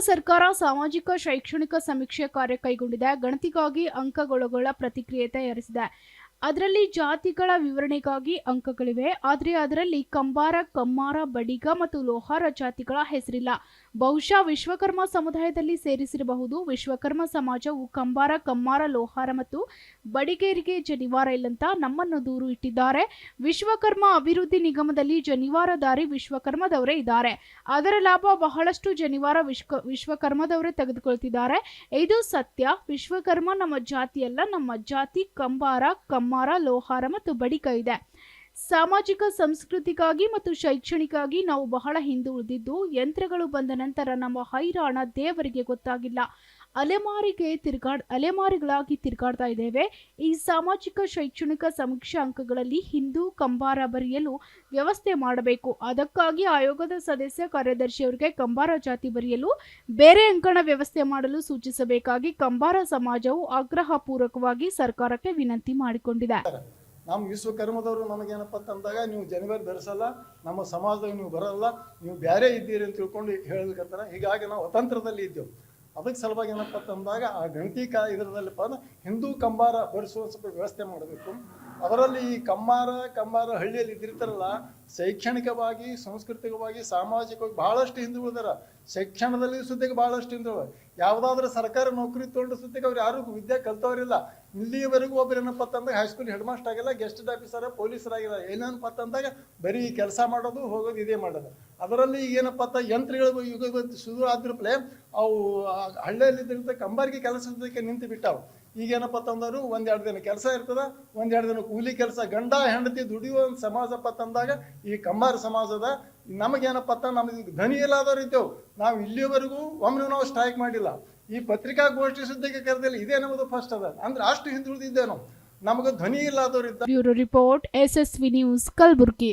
ಸರ್ಕಾರ ಸಾಮಾಜಿಕ, ಶೈಕ್ಷಣಿಕ ಸಮೀಕ್ಷೆ ಕಾರ್ಯ ಕೈಗೊಂಡಿದೆ. ಗಣತಿಗಾಗಿ ಅಂಕಗಳುಗಳ ಪ್ರತಿಕ್ರಿಯೆ ತಯಾರಿಸಿದೆ ಅದರಲ್ಲಿ ಜಾತಿಗಳ ವಿವರಣೆಗಾಗಿ ಅಂಕಗಳಿವೆ. ಆದರೆ ಅದರಲ್ಲಿ ಕಂಬಾರ, ಕಮ್ಮಾರ, ಬಡಿಗ ಮತ್ತು ಲೋಹಾರ ಜಾತಿಗಳ ಹೆಸರಿಲ್ಲ. ಬಹುಶಃ ವಿಶ್ವಕರ್ಮ ಸಮುದಾಯದಲ್ಲಿ ಸೇರಿಸಿರಬಹುದು. ವಿಶ್ವಕರ್ಮ ಸಮಾಜವು ಕಂಬಾರ, ಕಮ್ಮಾರ, ಲೋಹಾರ ಮತ್ತು ಬಡಿಗೇರಿಗೆ ಜನಿವಾರ ಇಲ್ಲಂತ ನಮ್ಮನ್ನು ದೂರು ಇಟ್ಟಿದ್ದಾರೆ. ವಿಶ್ವಕರ್ಮ ಅಭಿವೃದ್ಧಿ ನಿಗಮದಲ್ಲಿ ಜನಿವಾರದಾರಿ ವಿಶ್ವಕರ್ಮದವರೇ ಇದ್ದಾರೆ. ಅದರ ಲಾಭ ಬಹಳಷ್ಟು ಜನಿವಾರ ವಿಶ್ವ ವಿಶ್ವಕರ್ಮದವರೇ ತೆಗೆದುಕೊಳ್ತಿದ್ದಾರೆ. ಇದು ಸತ್ಯ. ವಿಶ್ವಕರ್ಮ ನಮ್ಮ ಜಾತಿಯಲ್ಲ. ನಮ್ಮ ಜಾತಿ ಕಂಬಾರ, ಕಮ್ಮಾರ, ಲೋಹಾರ ಮತ್ತು ಬಡಿಕ ಇದೆ. ಸಾಮಾಜಿಕ ಸಂಸ್ಕೃತಿಗಾಗಿ ಮತ್ತು ಶೈಕ್ಷಣಿಕವಾಗಿ ನಾವು ಬಹಳ ಹಿಂದುಳಿದಿದ್ದು ಯಂತ್ರಗಳು ಬಂದ ನಂತರ ನಮ್ಮ ಹೈರಾಣ ದೇವರಿಗೆ ಗೊತ್ತಾಗಿಲ್ಲ. ಅಲೆಮಾರಿಗೆ ತಿರ್ಗಾಡ್, ಅಲೆಮಾರಿಗಳಾಗಿ ತಿರುಗಾಡ್ತಾ ಇದ್ದೇವೆ. ಈ ಸಾಮಾಜಿಕ, ಶೈಕ್ಷಣಿಕ ಸಮೀಕ್ಷಾ ಅಂಕಗಳಲ್ಲಿ ಹಿಂದೂ ಕಂಬಾರ ಬರೆಯಲು ವ್ಯವಸ್ಥೆ ಮಾಡಬೇಕು. ಅದಕ್ಕಾಗಿ ಆಯೋಗದ ಸದಸ್ಯ ಕಾರ್ಯದರ್ಶಿಯವರಿಗೆ ಕಂಬಾರ ಜಾತಿ ಬರೆಯಲು, ಬೇರೆ ಅಂಕಣ ವ್ಯವಸ್ಥೆ ಮಾಡಲು ಸೂಚಿಸಬೇಕಾಗಿ ಕಂಬಾರ ಸಮಾಜವು ಆಗ್ರಹಪೂರ್ವಕವಾಗಿ ಸರ್ಕಾರಕ್ಕೆ ವಿನಂತಿ ಮಾಡಿಕೊಂಡಿದೆ. ನಮ್ಮ ವಿಶ್ವಕರ್ಮದವರು ನಮಗೇನಪ್ಪ ಅಂತಂದಾಗ ನೀವು ಜನವರಿ ಧರಿಸಲ್ಲ ನಮ್ಮ ಸಮಾಜದಾಗ ನೀವು ಬರಲ್ಲ, ನೀವು ಬೇರೆ ಇದ್ದೀರಿ ಅಂತ ತಿಳ್ಕೊಂಡು ಹೇಳಬೇಕಂತಾರ ಹೀಗಾಗಿ ನಾವು ಅತಂತ್ರದಲ್ಲಿ ಇದ್ದೆವು. ಅದಕ್ಕೆ ಸಲುವಾಗಿ ಏನಪ್ಪ ಅಂತಂದಾಗ ಆ ಗಣತಿ ಕಾ ಇದರದಲ್ಲಪ್ಪ ಅಂದ್ರೆ ಹಿಂದೂ ಕಂಬಾರ ಬರೆಸುವ ಸ್ವಲ್ಪ ವ್ಯವಸ್ಥೆ ಮಾಡಬೇಕು. ಅದರಲ್ಲಿ ಈ ಕಮ್ಮಾರ ಕಂಬಾರ ಹಳ್ಳಿಯಲ್ಲಿ ಇದ್ದಿರ್ತಾರಲ್ಲ, ಶೈಕ್ಷಣಿಕವಾಗಿ, ಸಾಂಸ್ಕೃತಿಕವಾಗಿ, ಸಾಮಾಜಿಕವಾಗಿ ಬಹಳಷ್ಟು ಹಿಂದುಳಿದಾರ ಶಿಕ್ಷಣದಲ್ಲಿ ಸುದ್ದಿಗೆ ಬಹಳಷ್ಟು ಹಿಂದುಳಿದ ಯಾವುದಾದ್ರೂ ಸರ್ಕಾರ ನೌಕರಿ ತೊಗೊಂಡು ಸುದ್ದಿಗೆ ಅವ್ರು ಯಾರಿಗೂ ವಿದ್ಯೆ ಕಲ್ತವ್ರಿಲ್ಲ. ಇಲ್ಲಿವರೆಗೂ ಒಬ್ರು ಏನಪ್ಪ ಅಂತಂದಾಗ ಹೈಸ್ಕೂಲ್ ಹೆಡ್ ಮಾಸ್ಟರ್ ಆಗಿಲ್ಲ ಗೆಸ್ಟ್ ಆಫೀಸರ್ ಪೊಲೀಸರಾಗಿಲ್ಲ ಏನೇನಪ್ಪ ಅಂತಂದಾಗ ಬರೀ ಕೆಲಸ ಮಾಡೋದು, ಹೋಗೋದು, ಇದೇ ಮಾಡೋದು. ಅದರಲ್ಲಿ ಈಗ ಏನಪ್ಪ ಅಂತ ಯಂತ್ರಗಳು ಯುಗ ಶುರು ಆದ್ರಪ್ಲೆ ಅವು ಹಳ್ಳಿಯಲ್ಲಿ ಹಳ್ಳಿಯಲ್ಲಿದ್ದಂಥ ಕಂಬಾರಿಗೆ ಕೆಲಸದಕ್ಕೆ ನಿಂತು ಬಿಟ್ಟಾವು. ಈಗೇನಪ್ಪ ಅಂತಂದರು ಒಂದೆರಡು ದಿನ ಕೆಲಸ ಇರ್ತದ ಒಂದೆರಡು ದಿನ ಕೂಲಿ ಕೆಲಸ, ಗಂಡ, ಹೆಂಡತಿ ದುಡಿಯುವ ಸಮಾಜಪ್ಪ ತಂದಾಗ ಈ ಕಂಬಾರ ಸಮಾಜದ ನಮಗೇನಪ್ಪ ನಮಗೆ ಧನಿ ಇಲ್ಲದವ್ರು ಇದ್ದೇವೆ. ನಾವು ಇಲ್ಲಿಯವರೆಗೂ ಒಮ್ಮೆ ನಾವು ಸ್ಟ್ರೈಕ್ ಮಾಡಿಲ್ಲ. ಈ ಪತ್ರಿಕಾಗೋಷ್ಠಿ ಸುದ್ದಿಗೆ ಕರೆದಿಲ್ಲ. ಇದೇ ನಮ್ಮದು ಫಸ್ಟ್ ಅದ. ಅಂದ್ರೆ ಅಷ್ಟು ಹಿಂದುಳಿದಿದ್ದೆ ನಾವು ನಮಗೆ ಧ್ವನಿ ಇಲ್ಲದವ್ರು bureau report, SSV news, Kalaburagi.